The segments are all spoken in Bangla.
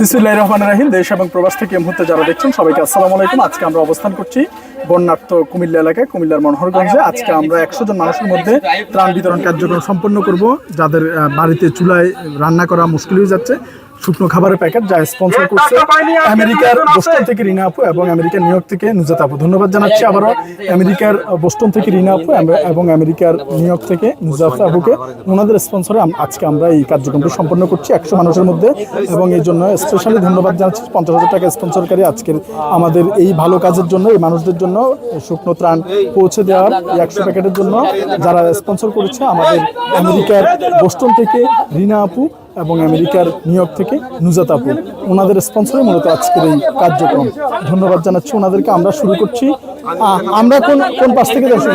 বিসমুল্লাহ রহমান রাহিম, দেশ এবং প্রবাস থেকে এই মুহূর্তে যারা দেখছেন সবাইকে আসসালামু আলাইকুম। আজকে আমরা অবস্থান করছি বন্যার্থ কুমিল্লা এলাকায় কুমিল্লার মনোহরগঞ্জে আজকে আমরা একশো জন মানুষের মধ্যে ত্রাণ বিতরণ কার্যক্রম সম্পন্ন করব যাদের বাড়িতে চুলায় রান্না করা মুশকিল হয়ে যাচ্ছে। শুকনো খাবারের প্যাকেট যা স্পন্সর করছে আমেরিকার বোস্টন থেকে রিনা আপু এবং আমেরিকার নিউ ইয়র্ক থেকে নুজাত আপু। ধন্যবাদ জানাচ্ছি আবারও। আমেরিকার বোস্টন থেকে রিনা আপু এবং আমেরিকার নিউ ইয়র্ক থেকে নুজাত আপুকে। ওনাদের স্পন্সরে আজকে আমরা এই কার্যক্রমটি সম্পন্ন করছি একশো মানুষের মধ্যে। এবং এই জন্য স্পেশালি ধন্যবাদ জানাচ্ছি। পঞ্চাশ হাজার টাকা স্পন্সরকারী আজকের আমাদের এই ভালো কাজের জন্য এই মানুষদের জন্য। শুকনো ত্রাণ পৌঁছে দেওয়ার একশো প্যাকেটের জন্য যারা স্পন্সর করেছে আমাদের আমেরিকার বোস্টন থেকে রিনা আপু এবং আমেরিকার নিউ ইয়র্ক থেকে নুজাত আপু। ওনাদের স্পন্সরে মূলত আজকের এই কার্যক্রম। ধন্যবাদ জানাচ্ছি। ওনাদেরকে আমরা শুরু করছি। আমরা কোন কোন পাশ থেকে করব?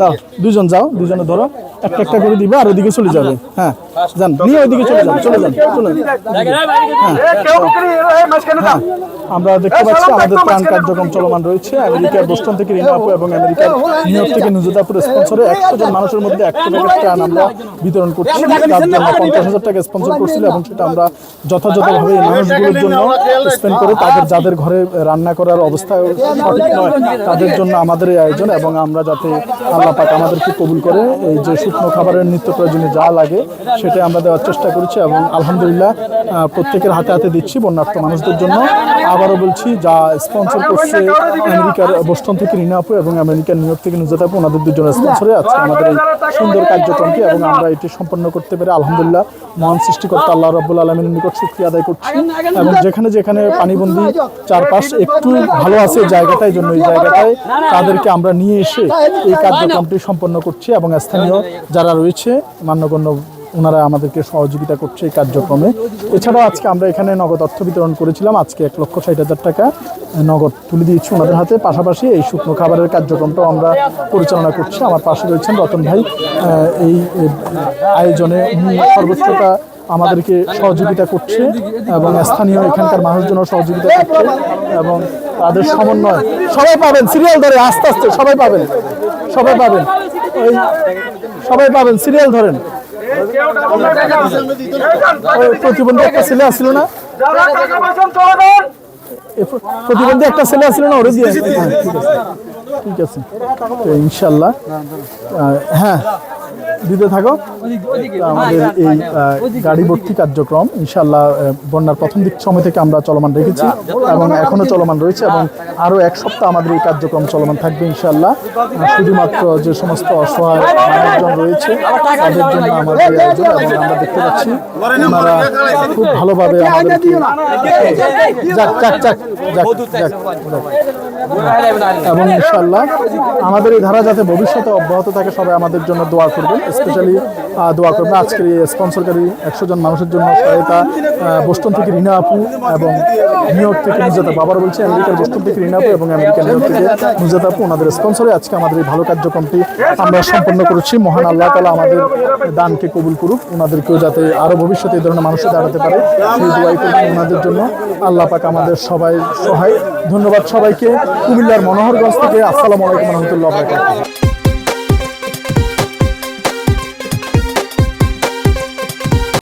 যাও দুজন যাও দুজনে ধরো। একটা একটা করে দিবে আর ওদিকে চলে যাবে। হ্যাঁ যান নিয়ে ওইদিকে চলে যান চলে যান চলে যান। হ্যাঁ, আমরা দেখতে পাচ্ছি আমাদের ত্রাণ কার্যক্রম চলমান রয়েছে। আমেরিকার বোস্টন থেকে রিনা এবং আমেরিকার নিউ ইয়র্ক থেকে নুজাতাপুর স্পন্সরে একশো জন মানুষের মধ্যে একশো প্যাকেট ত্রাণ আমরা বিতরণ করছি। তার জন্য পঞ্চাশ হাজার টাকা স্পন্সর করছিল এবং সেটা আমরা যথাযথভাবে মানুষগুলোর জন্য স্পেন্ড করে তাদের যাদের ঘরে রান্না করার অবস্থা সঠিক নয় তাদের জন্য আমাদের এই আয়োজন এবং আমরা যাতে আল্লাহ পাক আমাদেরকে কবুল করে এই যে শুকনো খাবারের নিত্য প্রয়োজনীয় যা লাগে সেটা আমরা দেওয়ার চেষ্টা করেছি এবং আলহামদুলিল্লাহ প্রত্যেকের হাতে হাতে দিচ্ছি বন্যার্থ মানুষদের জন্য। আবারও বলছি যা স্পন্সর করছে আমেরিকার বোস্টন থেকে আপু এবং আমেরিকার নিউ ইয়র্ক থেকে নুজাত আপু ওনাদের দুজনের স্পন্সরে আজকে আমাদের এই সুন্দর কার্যক্রমটি এবং আমরা এটি সম্পন্ন করতে পেরে আলহামদুলিল্লাহ মহান সৃষ্টিকর্তা আল্লাহ রব্বুল আলমিনের নিকট শুক্রিয়া আদায় করছি। এবং যেখানে যেখানে পানিবন্দি চারপাশ একটু ভালো আছে এই জায়গাটাই জন্য এই জায়গাটায় তাদেরকে আমরা নিয়ে এসে এই কার্যক্রমটি সম্পন্ন করছি এবং স্থানীয় যারা রয়েছে, মান্যগণ্য ওনারা আমাদেরকে সহযোগিতা করছে এই কার্যক্রমে। এছাড়াও আজকে আমরা এখানে নগদ অর্থ বিতরণ করেছিলাম, আজকে এক লক্ষ ষাট হাজার টাকা নগদ তুলে দিয়েছি ওনাদের হাতে। পাশাপাশি এই শুকনো খাবারের কার্যক্রমটাও আমরা পরিচালনা করছি। আমার পাশে রয়েছেন রতন ভাই। এই আয়োজনে সর্বোচ্চটা আমাদেরকে সহযোগিতা করছে এবং স্থানীয় এখানকার মানুষজন সহযোগিতা করছে এবং তাদের সমন্বয় সবাই পাবেন সিরিয়াল ধরে আস্তে আস্তে সবাই পাবেন সবাই পাবেন। ওই সবাই পাবেন সিরিয়াল ধরেন। প্রতিবন্ধী একটা ছেলে আসছিল না? প্রতিবন্ধী একটা ছেলে আসছিল না ওরে দিয়ে হ্যাঁ, ঠিক আছে। ইনশাল্লাহ হ্যাঁ। দিতে থাকো। আমাদের এই গাড়ি ভর্তি কার্যক্রম ইনশাল্লাহ বন্যার প্রথম দিক সময় থেকে আমরা চলমান রেখেছি এবং এখনও চলমান রয়েছে এবং আরও এক সপ্তাহ আমাদের এই কার্যক্রম চলমান থাকবে ইনশাল্লাহ শুধুমাত্র যে সমস্ত অসহায় মানুষজন রয়েছে তাদের জন্য আমাদের আয়োজন এবং আমরা দেখতে পাচ্ছি ওনারা খুব ভালোভাবে আমাদেরকে যাক যাক যাক যাক যাক। এবং ইনশাল্লাহ আমাদের এই ধারা যাতে ভবিষ্যতে অব্যাহত থাকে, সবাই আমাদের জন্য দোয়া করবেন। স্পেশালি দোয়া করবেন। আজকের এই স্পন্সরকারী একশো জন মানুষের জন্য সহায়তা বোস্টন থেকে রিনা আপু এবং নিউ ইয়র্ক থেকে নুজাত আবার বলছি, আমেরিকার বোস্টন থেকে রিনা আপু এবং আমেরিকার নিউ ইয়র্ক থেকে নুজাত আপু, ওনাদের স্পন্সরে আজকে আমাদের এই ভালো কার্যক্রমটি আমরা সম্পন্ন করেছি। মহান আল্লাহ তালা আমাদের দানকে কবুল করুক, ওনাদেরকেও যাতে আরও ভবিষ্যতে এই ধরনের মানুষের দাঁড়াতে পারে। সেই দোয়াই করবেন ওনাদের জন্য। আল্লাহ পাক আমাদের সবাই সহায়। ধন্যবাদ সবাইকে। কুমিল্লার মনোহরগঞ্জ থেকে আসসালামু আলাইকুম রহমতুল্লাহ